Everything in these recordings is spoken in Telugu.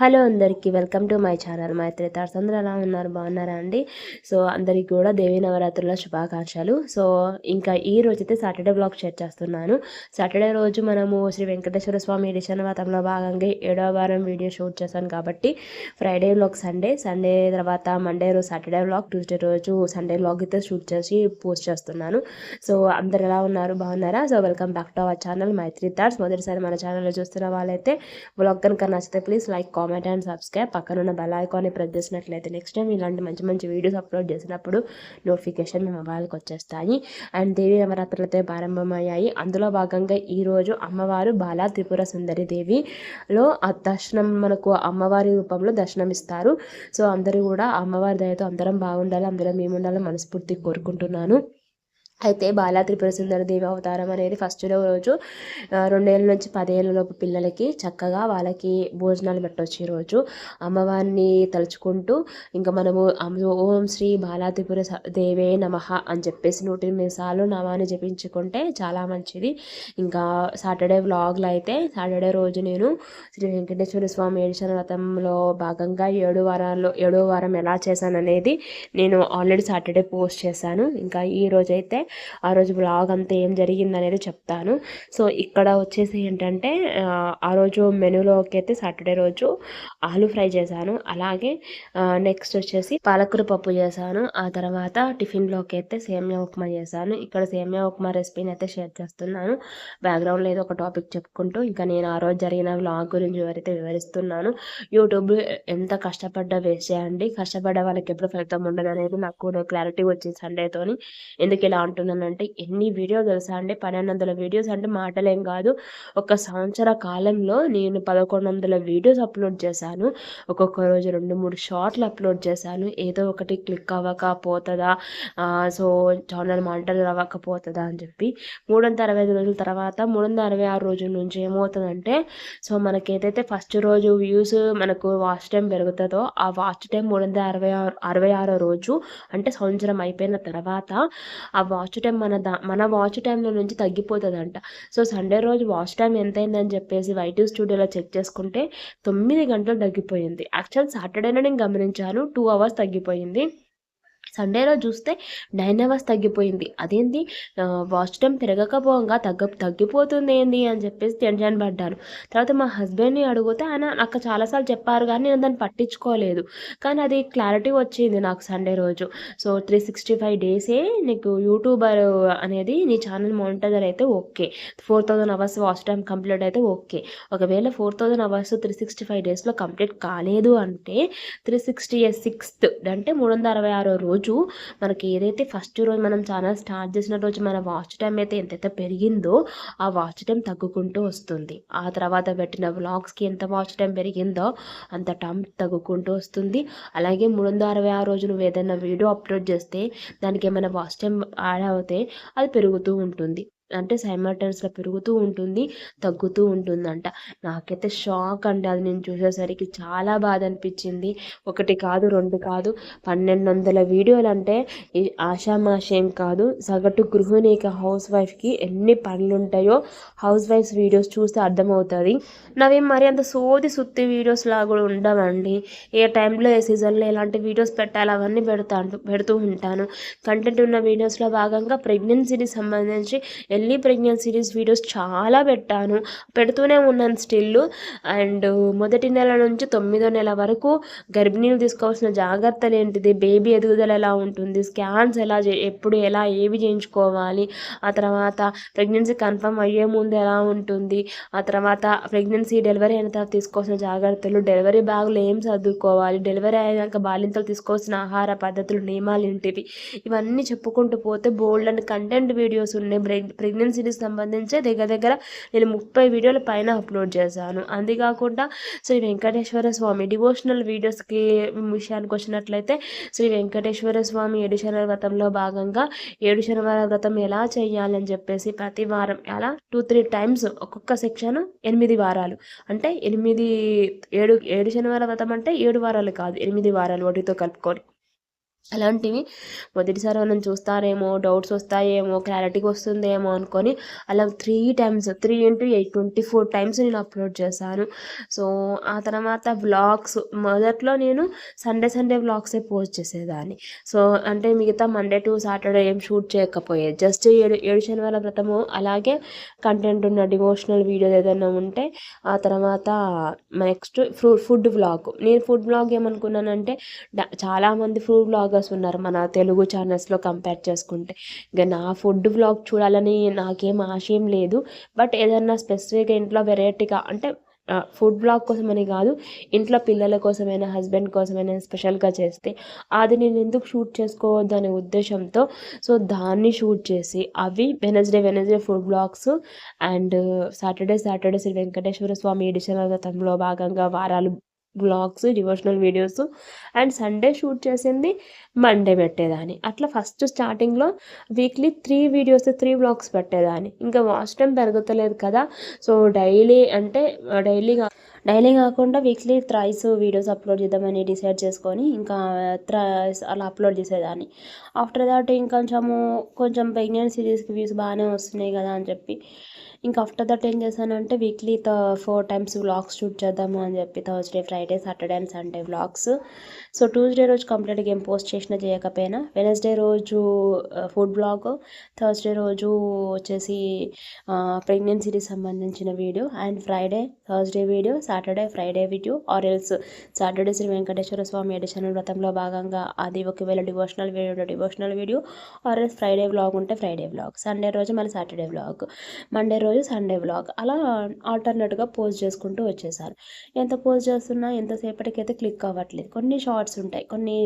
హలో అందరికీ welcome to my channel. My త్రితార్స్ అందరూ ఎలా ఉన్నారు? బాగున్నారా అండి? సో అందరికీ కూడా దేవీ నవరాత్రుల శుభాకాంక్షలు. సో ఇంకా ఈ రోజు అయితే సాటర్డే బ్లాగ్ షేర్ చేస్తున్నాను. సాటర్డే రోజు మనము శ్రీ వెంకటేశ్వర స్వామి వాతంలో భాగంగా ఏడవ వారం వీడియో షూట్ చేశాను కాబట్టి ఫ్రైడే బ్లాగ్ సండే. సండే తర్వాత మండే రోజు సాటర్డే బ్లాగ్ ట్యూస్డే రోజు సండే బ్లాగ్ అయితే షూట్ చేసి పోస్ట్ చేస్తున్నాను. సో అందరు ఎలా ఉన్నారు? బాగున్నారా? So welcome back to our channel. Maitri తార్స్ మొదటిసారి మన ఛానల్లో చూస్తున్న వాళ్ళైతే బ్లాగ్ కనుక నచ్చితే please like comment and subscribe పక్కన ఉన్న బెల్ ఐకాన్ని ప్రెస్ చేసినట్లయితే నెక్స్ట్ టైం ఇలాంటి మంచి మంచి వీడియోస్ అప్లోడ్ చేసినప్పుడు నోటిఫికేషన్ మీ మొబైల్కి వచ్చేస్తాయి. అండ్ దేవి నవరాత్రులతో ప్రారంభమయ్యాయి. అందులో భాగంగా ఈరోజు అమ్మవారు బాలా త్రిపుర సుందరి దేవిలో ఆ దర్శనం మనకు అమ్మవారి రూపంలో దర్శనమిస్తారు. సో అందరూ కూడా అమ్మవారి దయతో అందరం బాగుండాలి అందరం మేము ఉండాలని మనస్ఫూర్తి కోరుకుంటున్నాను. అయితే బాలా త్రిపుర దేవి అవతారం అనేది ఫస్ట్ రోజు రెండేళ్ళ నుంచి పదేళ్ళలోపు పిల్లలకి చక్కగా వాళ్ళకి భోజనాలు పెట్టవచ్చు ఈరోజు అమ్మవారిని తలుచుకుంటూ ఇంకా మనము ఓం శ్రీ బాలా త్రిపుర దేవే నమ అని చెప్పేసి నూటి నిమిషాలు నమాన్ని జపించుకుంటే చాలా మంచిది. ఇంకా సాటర్డే వ్లాగ్లో అయితే సాటర్డే రోజు నేను శ్రీ వెంకటేశ్వర స్వామి ఏడిషన్ వ్రతంలో భాగంగా ఏడు వారాల్లో ఏడో వారం ఎలా చేశాననేది నేను ఆల్రెడీ సాటర్డే పోస్ట్ చేశాను. ఇంకా ఈ రోజైతే అయితే ఆ రోజు బ్లాగ్ అంతా ఏం జరిగింది అనేది చెప్తాను. సో ఇక్కడ వచ్చేసి ఏంటంటే ఆ రోజు మెనూలోకి అయితే సాటర్డే రోజు ఆలు ఫ్రై చేశాను. అలాగే నెక్స్ట్ వచ్చేసి పాలకూర పప్పు చేశాను. ఆ తర్వాత టిఫిన్లోకి అయితే సేమియా ఉప్మా చేశాను. ఇక్కడ సేమియా ఉప్మా రెసిపీని అయితే షేర్ చేస్తున్నాను. బ్యాక్గ్రౌండ్లో ఏదో ఒక టాపిక్ చెప్పుకుంటూ ఇంకా నేను ఆ రోజు జరిగిన వ్లాగ్ గురించి ఎవరైతే వివరిస్తున్నాను. యూట్యూబ్ ఎంత కష్టపడ్డా వేస్ట్ చేయండి. కష్టపడ్డ వాళ్ళకి ఎప్పుడు ఫలితం ఉండదు అనేది నాకు కూడా క్లారిటీ వచ్చింది సండేతోని ఎందుకు ఇలా అంటే ఎన్ని వీడియో తెలుసా అంటే పన్నెండు వందల వీడియోస్ అంటే మాటలేం కాదు. ఒక సంవత్సర కాలంలో నేను పదకొండు వందల వీడియోస్ అప్లోడ్ చేశాను. ఒక్కొక్క రోజు రెండు మూడు షార్ట్లు అప్లోడ్ చేశాను. ఏదో ఒకటి క్లిక్ అవ్వక పోతుందా సో ఛానల్ మంటలు అవ్వకపోతుందా అని చెప్పి. మూడు వందల అరవై ఐదు రోజుల తర్వాత మూడు వందల అరవై ఆరు రోజుల నుంచి ఏమవుతుందంటే సో మనకి ఏదైతే ఫస్ట్ రోజు వ్యూస్ మనకు వాచ్ టైం పెరుగుతుందో ఆ వాచ్ టైం మూడు వందల అరవై ఆరు అరవై ఆరో రోజు అంటే సంవత్సరం అయిపోయిన తర్వాత ఆ వాచ్ వాచ్ టైం మన దా మన వాచ్ టైంలో నుంచి తగ్గిపోతుందంట. సో సండే రోజు వాచ్ టైం ఎంతైందని చెప్పేసి వైట్ స్టూడియోలో చెక్ చేసుకుంటే తొమ్మిది గంటలు తగ్గిపోయింది. యాక్చువల్ సాటర్డేనే నేను గమనించాను టూ అవర్స్ తగ్గిపోయింది. సండేలో చూస్తే నైన్ అవర్స్ తగ్గిపోయింది. అదేంటి వాచ్ టైం తిరగకపోగా తగ్గ తగ్గిపోతుంది ఏంది అని చెప్పేసి టెన్షన్ పడ్డాను. తర్వాత మా హస్బెండ్ని అడిగితే ఆయన నాకు చాలాసార్లు చెప్పారు కానీ నేను దాన్ని పట్టించుకోలేదు. కానీ అది క్లారిటీ వచ్చింది నాకు సండే రోజు. సో త్రీ సిక్స్టీ ఫైవ్ డేసే నీకు యూట్యూబర్ అనేది నీ ఛానల్ మానిటైజర్ అయితే okay. Four thousand hours watch time complete అయితే ఓకే. ఒకవేళ four thousand hours three sixty five డేస్లో కంప్లీట్ కాలేదు అంటే త్రీ సిక్స్టీ సిక్స్త్ అంటే మూడు వందల అరవై ఆరో రోజు రోజు మనకి ఏదైతే ఫస్ట్ రోజు మనం ఛానల్ స్టార్ట్ చేసిన రోజు మన వాచ్ టైం అయితే ఎంతైతే పెరిగిందో ఆ వాచ్ టైం తగ్గుకుంటూ వస్తుంది. ఆ తర్వాత పెట్టిన వ్లాగ్స్కి ఎంత వాచ్ టైం పెరిగిందో అంత టైం తగ్గుకుంటూ వస్తుంది. అలాగే మూడు వందల అరవై ఆరు రోజు నువ్వు ఏదైనా వీడియో అప్లోడ్ చేస్తే దానికి ఏమైనా వాచ్ టైం యాడ్ అవుతే అది పెరుగుతూ ఉంటుంది. అంటే సైమల్టన్స్లో పెరుగుతూ ఉంటుంది తగ్గుతూ ఉంటుందంట. నాకైతే షాక్ అండి. అది నేను చూసేసరికి చాలా బాధ అనిపించింది. ఒకటి కాదు రెండు కాదు పన్నెండు వందల వీడియోలు అంటే ఆషామాషేం కాదు. సగటు గృహిణికి హౌస్ వైఫ్కి ఎన్ని పనులు ఉంటాయో హౌస్ వైఫ్స్ వీడియోస్ చూస్తే అర్థమవుతుంది. నవి మరి అంత సోది సుత్తి వీడియోస్ లాగా కూడా ఉండవండి. ఏ టైంలో ఏ సీజన్లో ఎలాంటి వీడియోస్ పెట్టాలి అవన్నీ పెడతాను పెడుతూ ఉంటాను. కంటెంట్ ఉన్న వీడియోస్లో భాగంగా ప్రెగ్నెన్సీకి సంబంధించి ఎల్లి ప్రెగ్నెన్సీ సిరీస్ వీడియోస్ చాలా పెట్టాను. పెడుతూనే ఉన్నాను స్టిల్. అండ్ మొదటి నెల నుంచి తొమ్మిదో నెల వరకు గర్భిణీలు తీసుకోవాల్సిన జాగ్రత్తలు ఏంటిది? బేబీ ఎదుగుదల ఎలా ఉంటుంది? స్కాన్స్ ఎలా ఎప్పుడు ఎలా ఏవి చేయించుకోవాలి? ఆ తర్వాత ప్రెగ్నెన్సీ కన్ఫర్మ్ అయ్యే ముందు ఎలా ఉంటుంది? ఆ తర్వాత ప్రెగ్నెన్సీ డెలివరీ అయిన తర్వాత తీసుకోవాల్సిన జాగ్రత్తలు డెలివరీ బ్యాగులు ఏం చదువుకోవాలి డెలివరీ అయినాక బాలింతలు తీసుకోవాల్సిన ఆహార పద్ధతులు నియమాలు ఏంటివి? ఇవన్నీ చెప్పుకుంటూ పోతే బోల్డ్ అండ్ కంటెంట్ వీడియోస్ ఉన్నాయి. ప్రెగ్నెన్సీకి సంబంధించి దగ్గర దగ్గర నేను ముప్పై వీడియోల పైన అప్లోడ్ చేశాను. అంతేకాకుండా శ్రీ వెంకటేశ్వర స్వామి డివోషనల్ వీడియోస్కి విషయానికి వచ్చినట్లయితే శ్రీ వెంకటేశ్వర స్వామి ఏడు శనివార వ్రతంలో భాగంగా ఏడు శనివార వ్రతం ఎలా చేయాలని చెప్పేసి ప్రతి వారం అలా టూ త్రీ టైమ్స్ ఒక్కొక్క సెక్షన్ ఎనిమిది వారాలు. అంటే ఎనిమిది ఏడు ఏడు శనివార వ్రతం అంటే ఏడు వారాలు కాదు ఎనిమిది వారాలు వాటితో కలుపుకొని. అలాంటివి. మొదటిసారి మనం చూస్తారేమో డౌట్స్ వస్తాయేమో క్లారిటీగా వస్తుందేమో అనుకొని అలా three times three into eight twenty four times నేను అప్లోడ్ చేశాను. సో ఆ తర్వాత వ్లాగ్స్ మొదట్లో నేను సండే సండే వ్లాగ్సే పోస్ట్ చేసేదాన్ని. సో అంటే మిగతా మండే టు సాటర్డే ఏం షూట్ చేయకపోయేది జస్ట్ ఏడు ఏడు శనివారం క్రితము అలాగే కంటెంట్ ఉన్న డివోషనల్ వీడియోస్ ఏదైనా ఉంటే ఆ తర్వాత నెక్స్ట్ ఫ్రూ ఫుడ్ వ్లాగ్ నేను ఫుడ్ వ్లాగ్ ఏమనుకున్నానంటే చాలామంది ఫుడ్ వ్లాగ్ బ్లాగర్స్ ఉన్నారు మన తెలుగు ఛానల్స్లో కంపేర్ చేసుకుంటే. ఇక నా ఫుడ్ వ్లాగ్ చూడాలని నాకేం ఆశయం లేదు. బట్ ఏదన్నా స్పెసిఫిక్గా ఇంట్లో వెరైటీగా అంటే ఫుడ్ బ్లాగ్ కోసమని కాదు ఇంట్లో పిల్లల కోసమైనా హస్బెండ్ కోసమైనా స్పెషల్గా చేస్తే అది నేను ఎందుకు షూట్ చేసుకోవద్దు అనే ఉద్దేశంతో సో దాన్ని షూట్ చేసి అవి Wednesday Wednesday food blogs and Saturday Saturday Sri Venkateswara Swamy edition గతంలో భాగంగా వారాలు blogs devotional videos and Sunday shoot చేసింది మండే పెట్టేదాన్ని. అట్లా ఫస్ట్ స్టార్టింగ్లో weekly three videos three blogs పెట్టేదాన్ని. ఇంకా వాచ్ టైం పెరుగుతలేదు కదా. సో డైలీ అంటే డైలీగా డైలీ కాకుండా వీక్లీ థ్రైస్ వీడియోస్ అప్లోడ్ చేద్దామని డిసైడ్ చేసుకొని ఇంకా థ్రైస్ అలా అప్లోడ్ చేసేదాన్ని. ఆఫ్టర్ దాట్ ఇంకొంచెము కొంచెం ప్రెగ్నెన్సీ సిరీస్కి వ్యూస్ బాగానే వస్తున్నాయి కదా అని చెప్పి ఇంకా ఆఫ్టర్ దట్ ఏం చేశానంటే వీక్లీ త ఫోర్ టైమ్స్ వ్లాగ్స్ షూట్ చేద్దాము అని చెప్పి Thursday Friday Saturday and Sunday vlogs. So Tuesday రోజు కంప్లీట్గా ఏం పోస్ట్ చేసినా చేయకపోయినా వెనస్డే రోజు ఫుడ్ బ్లాగ్ థర్స్డే రోజు వచ్చేసి ప్రెగ్నెన్సీకి సంబంధించిన video and Friday Thursday video Saturday Friday video or else Saturday Shri Venkateswara Swami edition వ్రతంలో భాగంగా అది ఒకవేళ devotional video devotional video or else Friday vlog ఉంటే ఫ్రైడే వ్లాగ్ సండే రోజు మళ్ళీ సాటర్డే వ్లాగ్ మండే రోజు సండే వ్లాగ్ అలా ఆల్టర్నేట్గా పోస్ట్ చేసుకుంటూ వచ్చేసారు. ఎంత పోస్ట్ చేస్తున్నా ఎంతసేపటికైతే క్లిక్ అవ్వట్లేదు. కొన్ని షార్ట్స్ ఉంటాయి. కొన్ని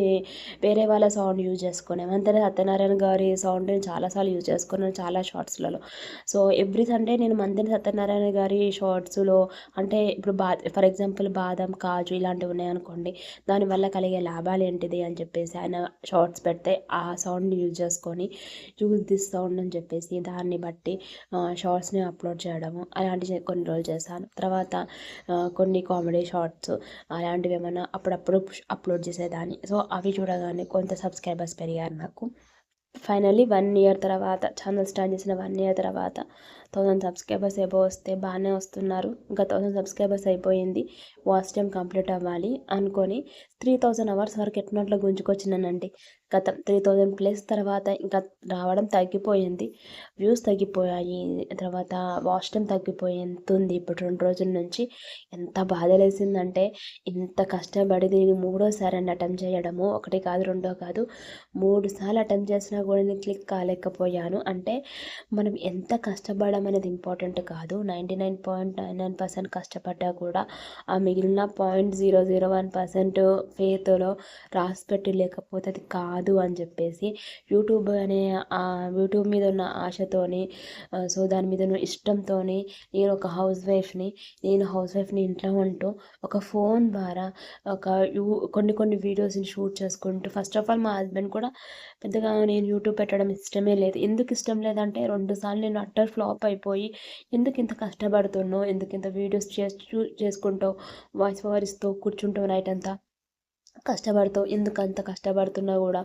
వేరే వాళ్ళ సౌండ్ యూజ్ చేసుకునేవి అంతే సత్యనారాయణ గారి సౌండ్ చాలాసార్లు యూజ్ చేసుకున్నాను చాలా షార్ట్స్లలో సో ఎవ్రీ సండే నేను మందిని సత్యనారాయణ గారి షార్ట్స్లో అంటే ఇప్పుడు బా ఫర్ ఎగ్జాంపుల్ బాదం కాజు ఇలాంటివి ఉన్నాయనుకోండి దానివల్ల కలిగే లాభాలు ఏంటిది అని చెప్పేసి ఆయన షార్ట్స్ పెడితే ఆ సౌండ్ని యూజ్ చేసుకొని యూజ్ దిస్ సౌండ్ అని చెప్పేసి దాన్ని బట్టి షార్ట్స్ని అప్లోడ్ చేయడము అలాంటివి కొన్ని రోజులు చేశాను. తర్వాత కొన్ని కామెడీ షార్ట్స్ అలాంటివి ఏమైనా అప్పుడప్పుడు అప్లోడ్ చేసేదాన్ని. సో అవి చూడగానే కొంత సబ్స్క్రైబర్స్ పెరిగారు నాకు. ఫైనల్లీ వన్ ఇయర్ తర్వాత ఛానల్ స్టార్ట్ చేసిన వన్ ఇయర్ తర్వాత థౌసండ్ సబ్స్క్రైబర్స్ ఏబో వస్తే బాగానే వస్తున్నారు. ఇంకా థౌసండ్ సబ్స్క్రైబర్స్ అయిపోయింది. వాచ్ టైం కంప్లీట్ అవ్వాలి అనుకొని త్రీ థౌజండ్ అవర్స్ వరకు ఎట్టినట్లు గుంజుకొచ్చినానండి. గత త్రీ థౌజండ్ ప్లస్ తర్వాత ఇంకా రావడం తగ్గిపోయింది. వ్యూస్ తగ్గిపోయాయి. తర్వాత వాచ్ టైం తగ్గిపోయింది ఇప్పుడు రెండు రోజుల నుంచి. ఎంత బాధ లేసిందంటే ఇంత కష్టపడి దీన్ని మూడోసారి అని అటెంప్ట్ చేయడము. ఒకటి కాదు రెండో కాదు. మూడు సార్లు అటెంప్ట్ చేసినా కూడా నేను క్లిక్ కాలేకపోయాను. అంటే మనం ఎంత కష్టపడ కష్టపడడం అనేది ఇంపార్టెంట్ కాదు. Ninety nine point nine nine percent కష్టపడ్డా కూడా ఆ మిగిలిన point zero zero one percent ఫేత్లో రాసి పెట్టి లేకపోతే అది కాదు అని చెప్పేసి యూట్యూబ్ అనే యూట్యూబ్ మీద ఉన్న ఆశతోని సో దాని మీద ఉన్న ఇష్టంతో నేను ఒక హౌస్ వైఫ్ని నేను హౌస్ వైఫ్ని ఇంట్లో ఉంటూ ఒక ఫోన్ ద్వారా ఒక యూ కొన్ని కొన్ని వీడియోస్ని షూట్ చేసుకుంటూ ఫస్ట్ ఆఫ్ ఆల్ మా హస్బెండ్ కూడా పెద్దగా నేను యూట్యూబ్ పెట్టడం ఇష్టమే లేదు. ఎందుకు ఇష్టం లేదంటే రెండుసార్లు నేను అట్టర్ ఫ్లాప్ అయిపోయి ఎందుకు ఇంత కష్టపడుతున్నావు? ఎందుకు ఇంత వీడియోస్ చేసు చేసుకుంటావు? వాయిస్ ఓవర్ ఇస్తూ కూర్చుంటావు నైట్ అంతా? కష్టపడుతావు? ఎందుకు అంత కష్టపడుతున్నా కూడా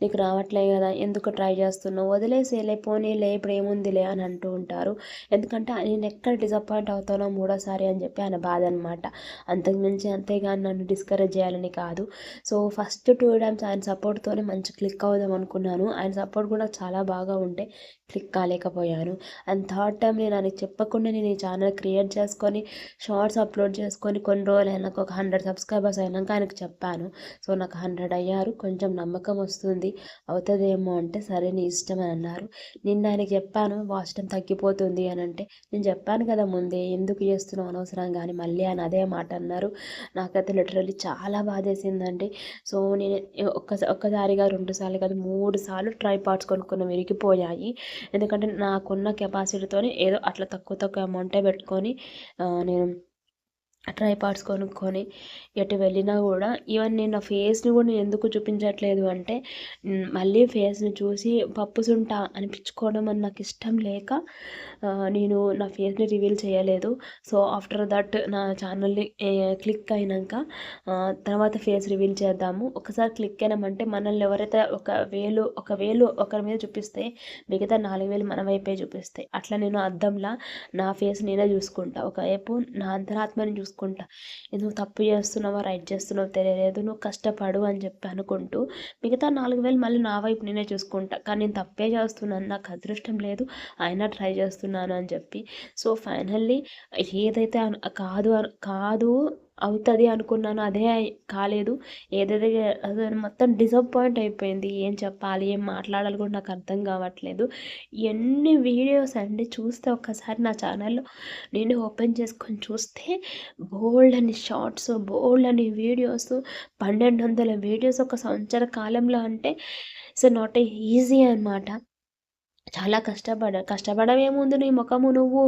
నీకు రావట్లే కదా? ఎందుకు ట్రై చేస్తున్నావు? వదిలేసేలే పోనీలే ఇప్పుడు ఏముందిలే అని అంటూ ఉంటారు. ఎందుకంటే నేను ఎక్కడ డిసప్పాయింట్ అవుతానో మూడోసారి అని చెప్పి ఆయన బాధ అనమాట అంతకుమించి అంతేగాని నన్ను డిస్కరేజ్ చేయాలని కాదు. సో ఫస్ట్ టూ టైమ్స్ ఆయన సపోర్ట్తోనే మంచి క్లిక్ అవుదాం అనుకున్నాను. ఆయన సపోర్ట్ కూడా చాలా బాగా ఉంటే క్లిక్ కాలేకపోయాను. అండ్ థర్డ్ టైం నేను ఆయనకి చెప్పకుండా నేను ఈ ఛానల్ క్రియేట్ చేసుకొని షార్ట్స్ అప్లోడ్ చేసుకొని కొన్ని రోజులు అయినాక ఒక హండ్రెడ్ సబ్స్క్రైబర్స్ అయినాక ఆయనకు చెప్పాను. సో నాకు హండ్రెడ్ అయ్యారు. కొంచెం నమ్మకం వస్తుంది. అవుతుందేమో అంటే సరే నీ ఇష్టం అని అన్నారు. నిన్న ఆయనకి చెప్పాను వాచ్ తగ్గిపోతుంది అని అంటే నేను చెప్పాను కదా ముందే ఎందుకు చేస్తున్నావు అనవసరం కానీ మళ్ళీ అని అదే మాట అన్నారు. నాకైతే లిటరల్లీ చాలా బాధేసిందండి. సో నేను ఒక్క ఒక్కసారిగా రెండు సార్లు కాదు మూడు సార్లు ట్రై పార్ట్స్ కొనుక్కున్న విరిగిపోయాయి. ఎందుకంటే నాకున్న కెపాసిటీతో ఏదో అట్లా తక్కువ తక్కువ అమౌంటే పెట్టుకొని నేను ట్రైపాడ్స్ కొనుక్కొని ఎటు వెళ్ళినా కూడా ఈవెన్ నేను నా ఫేస్ని కూడా నేను ఎందుకు చూపించట్లేదు అంటే మళ్ళీ ఫేస్ని చూసి పప్పుసుంట అనిపించుకోవడం అని నాకు ఇష్టం లేక నేను నా ఫేస్ని రివీల్ చేయలేదు. సో ఆఫ్టర్ దట్ నా ఛానల్ని క్లిక్ అయినాక తర్వాత ఫేస్ రివీల్ చేద్దాము. ఒకసారి క్లిక్ అయినామంటే మనల్ని ఎవరైతే ఒక వేలు ఒక వేలు ఒకరి మీద చూపిస్తే మిగతా నాలుగు వేలు మన వైపే చూపిస్తాయి. అట్లా నేను అద్దంలా నా ఫేస్ నేనే చూసుకుంటా. ఒకవైపు నా అంతరాత్మని చూసుకుంటా. చూసుకుంటా. నువ్వు తప్పు చేస్తున్నావా? రైట్ చేస్తున్నావు తెలియలేదు. నువ్వు కష్టపడు అని చెప్పి అనుకుంటూ మిగతా నాలుగు వేలు మళ్ళీ నా వైపు నేనే చూసుకుంటా. కానీ నేను తప్పే చేస్తున్నాను నాకు అదృష్టం లేదు. అయినా ట్రై చేస్తున్నాను అని చెప్పి. సో ఫైనల్లీ ఏదైతే కాదు కాదు అవుతుంది అనుకున్నాను అదే కాలేదు. ఏదైతే మొత్తం డిసప్పాయింట్ అయిపోయింది. ఏం చెప్పాలి ఏం మాట్లాడాలి కూడా నాకు అర్థం కావట్లేదు. ఎన్ని వీడియోస్ అండి చూస్తే ఒక్కసారి నా ఛానల్లో నేను ఓపెన్ చేసుకొని చూస్తే బోల్డ్ అని షార్ట్స్ బోల్డ్ అని వీడియోస్ పన్నెండు వందల వీడియోస్ ఒక సంవత్సర కాలంలో అంటే ఇట్స్ నాట్ ఏ ఈజీ అనమాట చాలా కష్టపడ కష్టపడమేముంది నీ ముఖము నువ్వు?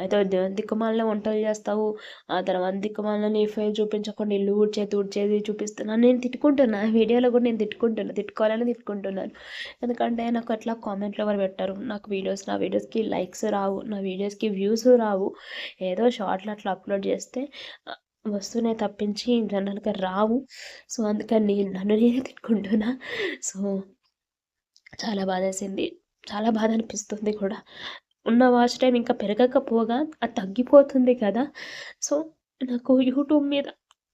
అయితే దిక్కుమాలిన వంటలు చేస్తావు. ఆ తర్వాత దిక్కుమాలిన నీ ఫేస్ చూపించకుండా ఇల్లు ఊడ్చేది ఊడ్చేది చూపిస్తున్నాను నేను తిట్టుకుంటున్నా. వీడియోలో కూడా నేను తిట్టుకుంటున్నాను తిట్టుకోవాలని తిట్టుకుంటున్నాను. ఎందుకంటే నాకు అట్లా కామెంట్లు ఎవరు పెట్టారు. నాకు వీడియోస్ నా వీడియోస్కి లైక్స్ రావు. నా వీడియోస్కి వ్యూస్ రావు. ఏదో షార్ట్లు అట్లా అప్లోడ్ చేస్తే వస్తూనే తప్పించి జనరల్గా రావు. సో అందుకని నేను నన్ను నేనే తిట్టుకుంటున్నా. సో చాలా బాధేసింది. చాలా బాధ అనిపిస్తుంది కూడా. ఉన్న వాచ్ టైం ఇంకా పెరగకపోగా అది తగ్గిపోతుంది కదా. సో నాకు యూట్యూబ్ మీద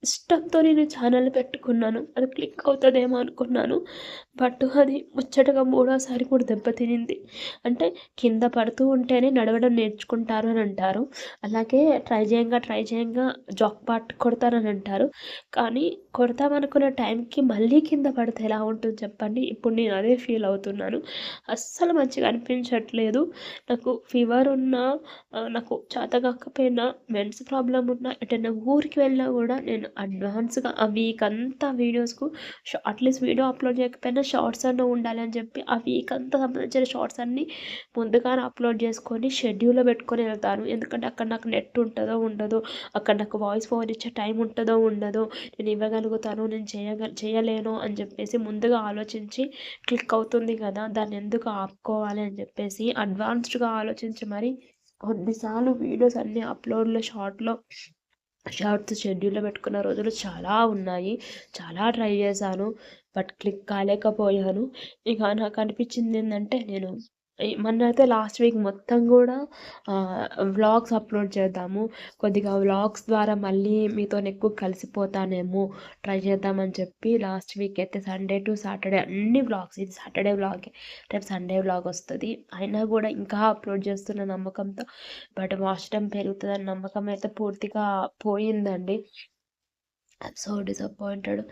ఇష్టంతో నేను ఛానల్ పెట్టుకున్నాను. అది క్లిక్ అవుతుందేమో అనుకున్నాను. బట్ అది ముచ్చటగా మూడోసారి కూడా దెబ్బతినింది అంటే కింద పడుతూ ఉంటేనే నడవడం నేర్చుకుంటారు అని అంటారు. అలాగే ట్రై చేయంగా ట్రై చేయంగా జాక్ పాట్ కొడతారని అంటారు. కానీ కొడతామనుకున్న టైంకి మళ్ళీ కింద పడితే ఎలా ఉంటుంది చెప్పండి. ఇప్పుడు నేను అదే ఫీల్ అవుతున్నాను. అస్సలు మంచిగా అనిపించట్లేదు. నాకు ఫీవర్ ఉన్నా నాకు చేత కాకపోయినా మెన్స్ ప్రాబ్లం ఉన్నా ఎటైనా ఊరికి వెళ్ళినా కూడా నేను అడ్వాన్స్గా ఆ వీక్ అంతా వీడియోస్కు అట్లీస్ట్ వీడియో అప్లోడ్ చేయకపోయినా షార్ట్స్ అన్న ఉండాలి అని చెప్పి ఆ వీక్ అంతా సంబంధించిన షార్ట్స్ అన్నీ ముందుగానే అప్లోడ్ చేసుకొని షెడ్యూల్లో పెట్టుకొని వెళ్తాను. ఎందుకంటే అక్కడ నాకు నెట్ ఉంటుందో ఉండదో అక్కడ నాకు వాయిస్ ఓవర్ ఇచ్చే టైం ఉంటుందో ఉండదో నేను ఇవ్వగలను చేయగలుగుతాను నేను చేయగ చేయలేను అని చెప్పేసి ముందుగా ఆలోచించి క్లిక్ అవుతుంది కదా దాన్ని ఎందుకు ఆపుకోవాలి అని చెప్పేసి అడ్వాన్స్డ్గా ఆలోచించి మరి కొన్నిసార్లు వీడియోస్ అన్నీ అప్లోడ్లో షార్ట్లో షార్ట్స్ షెడ్యూల్లో పెట్టుకున్న రోజులు చాలా ఉన్నాయి. చాలా ట్రై చేశాను బట్ క్లిక్ కాలేకపోయాను ఇక నాకు అనిపించింది ఏంటంటే నేను మొన్న అయితే లాస్ట్ వీక్ మొత్తం కూడా వ్లాగ్స్ అప్లోడ్ చేద్దాము. కొద్దిగా వ్లాగ్స్ ద్వారా మళ్ళీ మీతో ఎక్కువ కలిసిపోతానేమో ట్రై చేద్దామని చెప్పి లాస్ట్ వీక్ అయితే సండే టు సాటర్డే అన్ని వ్లాగ్స్ ఇది సాటర్డే వ్లాగ్ రేపు సండే వ్లాగ్ వస్తుంది. అయినా కూడా ఇంకా అప్లోడ్ చేస్తున్న నమ్మకంతో బట్ వాచ్ టైం పెరుగుతుందని నమ్మకం అయితే పూర్తిగా పోయిందండి. So disappointed.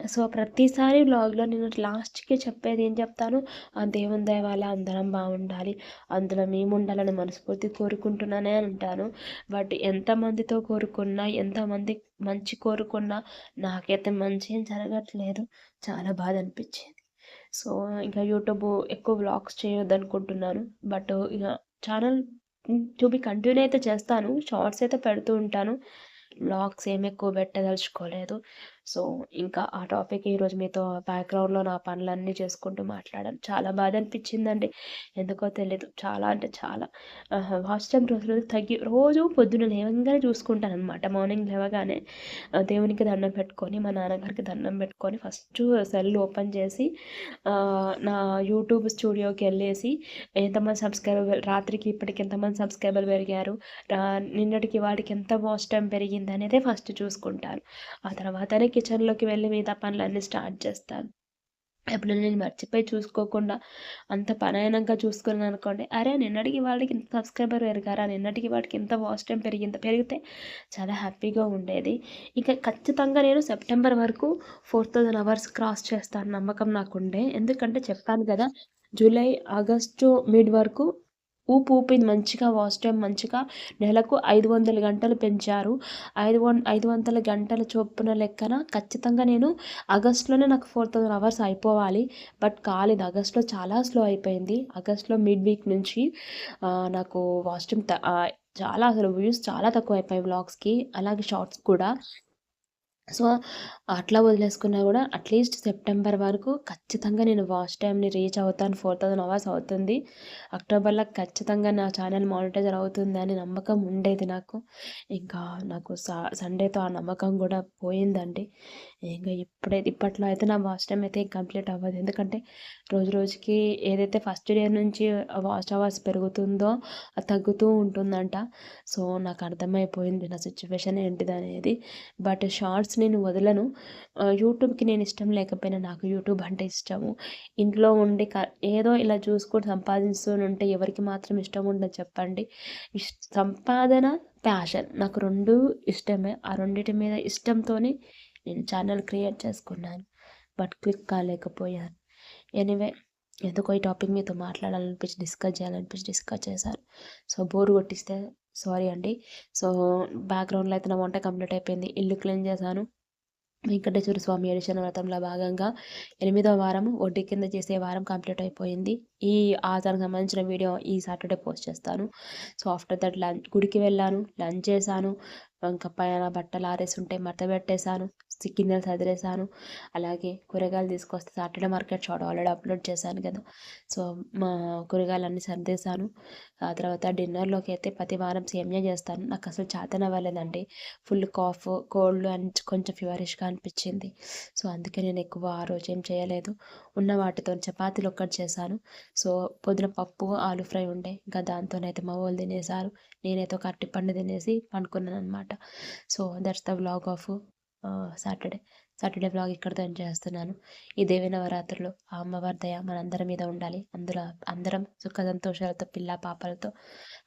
సో ప్రతిసారి వ్లాగ్లో నేను లాస్ట్కి చెప్పేది ఏం చెప్తాను? ఆ దేవుని దయ వల్ల అందరం బాగుండాలి అందులో మేము ఉండాలని మనస్ఫూర్తి కోరుకుంటున్నానే అంటాను. బట్ ఎంతమందితో కోరుకున్నా ఎంతమంది మంచి కోరుకున్నా నాకైతే మంచి ఏం జరగట్లేదు. చాలా బాధ అనిపించేది. సో ఇంకా యూట్యూబ్ ఎక్కువ వ్లాగ్స్ చేయొద్దు అనుకుంటున్నాను బట్ ఇక ఛానల్ టు బి కంటిన్యూ అయితే చేస్తాను. షార్ట్స్ అయితే పెడుతూ ఉంటాను. వ్లాగ్స్ ఏమి ఎక్కువ పెట్టదలుచుకోలేదు. సో ఇంకా ఆ టాపిక్ ఈరోజు మీతో బ్యాక్గ్రౌండ్లో నా పనులన్నీ చేసుకుంటూ మాట్లాడాను. చాలా బాధ అనిపించిందండి ఎందుకో తెలియదు చాలా అంటే చాలా. వాచ్ టైం రోజు రోజు తగ్గి రోజు పొద్దున్న లేవగానే చూసుకుంటాను అనమాట మార్నింగ్ లేవగానే దేవునికి దండం పెట్టుకొని మా నాన్నగారికి దండం పెట్టుకొని ఫస్ట్ సెల్ ఓపెన్ చేసి నా యూట్యూబ్ స్టూడియోకి వెళ్ళేసి ఎంతమంది సబ్స్క్రైబర్ రాత్రికి ఇప్పటికి ఎంతమంది సబ్స్క్రైబర్ పెరిగారు నిన్నటికి వాడికి ఎంత వాచ్ టైం పెరిగింది అనేది ఫస్ట్ చూసుకుంటాను. ఆ తర్వాతనే కిచెన్లోకి వెళ్ళి మిగతా పనులన్నీ స్టార్ట్ చేస్తాను. ఎప్పుడు నేను మర్చిపోయి చూసుకోకుండా అంత పని అయినాక చూసుకున్నాను అనుకోండి అరే నిన్నటికి వాడికి ఇంత సబ్స్క్రైబర్ పెరిగారా నిన్నటికి వాడికి ఇంత వాచ్ టైం పెరిగింత పెరిగితే చాలా హ్యాపీగా ఉండేది. ఇక ఖచ్చితంగా నేను సెప్టెంబర్ వరకు ఫోర్ థౌజండ్ అవర్స్ క్రాస్ చేస్తాను నమ్మకం నాకుండే. ఎందుకంటే చెప్పాను కదా జూలై ఆగస్టు మిడ్ వరకు ఊపు ఊపింది మంచిగా వాచ్ టైం మంచిగా నెలకు ఐదు వందల గంటలు పెంచారు. ఐదు వన్ ఐదు వందల గంటల చొప్పున లెక్కన ఖచ్చితంగా నేను ఆగస్ట్లోనే నాకు ఫోర్ థౌజండ్ అవర్స్ అయిపోవాలి. బట్ కాలేదు ఆగస్ట్లో చాలా స్లో అయిపోయింది. ఆగస్ట్లో మిడ్ వీక్ నుంచి నాకు వాచ్ టైం చాలా అసలు వ్యూస్ చాలా తక్కువ అయిపోయాయి వ్లాగ్స్కి. అలాగే షార్ట్స్ కూడా. సో అట్లా వదిలేసుకున్నా కూడా అట్లీస్ట్ సెప్టెంబర్ వరకు ఖచ్చితంగా నేను వాచ్ టైంని రీచ్ అవుతాను. ఫోర్ థౌజండ్ అవర్స్ అవుతుంది. అక్టోబర్లో ఖచ్చితంగా నా ఛానల్ మానిటైజర్ అవుతుంది అని నమ్మకం ఉండేది నాకు. ఇంకా నాకు సండేతో ఆ నమ్మకం కూడా పోయిందండి. ఇంకా ఇప్పుడైతే ఇప్పట్లో అయితే నా వాచ్ టైం అయితే కంప్లీట్ అవ్వదు. ఎందుకంటే రోజు రోజుకి ఏదైతే ఫస్ట్ డే నుంచి వాచ్ అవర్స్ పెరుగుతుందో అది తగ్గుతూ ఉంటుందంట. సో నాకు అర్థమైపోయింది నా సిచ్యువేషన్ ఏంటిది అనేది బట్ షార్ట్స్ నేను వదలను. యూట్యూబ్కి నేను ఇష్టం లేకపోయినా నాకు యూట్యూబ్ అంటే ఇష్టము. ఇంట్లో ఉండి ఏదో ఇలా చూసుకొని సంపాదిస్తూ ఉంటే ఎవరికి మాత్రం ఇష్టం ఉండదు చెప్పండి. సంపాదన ప్యాషన్ నాకు రెండు ఇష్టమే. ఆ రెండింటి మీద ఇష్టంతోనే నేను ఛానల్ క్రియేట్ చేసుకున్నాను. బట్ క్లిక్ కాలేకపోయాను. ఎనీవే ఎందుకో ఈ టాపిక్ మీతో మాట్లాడాలనిపించి డిస్కస్ చేయాలనిపించి డిస్కస్ చేశారు సో బోర్ కొట్టిస్తే సారీ అండి. సో బ్యాక్గ్రౌండ్లో అయితే నా వంట కంప్లీట్ అయిపోయింది. ఇల్లు క్లీన్ చేశాను. వెంకటేశ్వర స్వామి ఎడిషన్ వ్రతంలో భాగంగా ఎనిమిదో వారం వడ్డీ కింద చేసే వారం కంప్లీట్ అయిపోయింది. ఈ ఆచారానికి సంబంధించిన వీడియో ఈ సాటర్డే పోస్ట్ చేస్తాను. సో ఆఫ్టర్ దట్ లంచ్ గుడికి వెళ్ళాను లంచ్ చేశాను. ఇంకా పైన బట్టలు ఆరేసి ఉంటే మడత పెట్టేశాను. కిందలు చదిరేసాను అలాగే కూరగాయలు తీసుకొస్తే Saturday market short already upload చేశాను కదా! సో మా కూరగాయలు అన్నీ సర్దేశాను. ఆ తర్వాత డిన్నర్లోకి అయితే ప్రతి వారం సేమ్యా చేస్తాను. నాకు అసలు చేతన అవ్వలేదండి. ఫుల్ కాఫ్ కోల్డ్ అని కొంచెం ఫీవరిష్గా అనిపించింది. సో అందుకే నేను ఎక్కువ ఆ రోజు ఏం చేయలేదు. ఉన్న వాటితో చపాతీలు ఒక్కటి చేశాను. సో పొద్దున పప్పు ఆలు ఫ్రై ఉండే. ఇంకా దాంతోనైతే మా వాళ్ళు తినేసారు నేనైతే ఒక అరటిపండు తినేసి పండుకున్నాను అనమాట so that's the vlog of Saturday Saturday vlog ఇక్కడితో ఎంజాయ్ చేస్తున్నాను. ఈ దేవి నవరాత్రులు ఆ అమ్మవారి దయ మనందరి మీద ఉండాలి. అందులో అందరం సుఖ సంతోషాలతో పిల్ల పాపలతో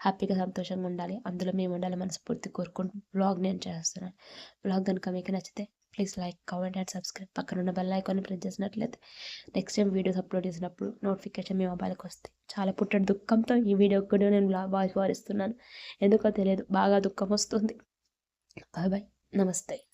హ్యాపీగా సంతోషంగా ఉండాలి. అందులో మేము ఉండాలి మనస్ఫూర్తి కోరుకుంటూ బ్లాగ్ నేను చేస్తున్నాను. బ్లాగ్ కనుక మీకు నచ్చితే please like comment and subscribe. పక్కన ఉన్న బెల్ ఐకాన్ ప్రెస్ చేసినట్లయితే నెక్స్ట్ టైం వీడియోస్ అప్లోడ్ చేసినప్పుడు నోటిఫికేషన్ మీ మొబైల్కి వస్తాయి. చాలా పుట్టడి దుఃఖంతో ఈ వీడియో కూడా నేను వాయిస్ వారిస్తున్నాను. ఎందుకో తెలియదు బాగా దుఃఖం వస్తుంది. Bye bye. నమస్తే.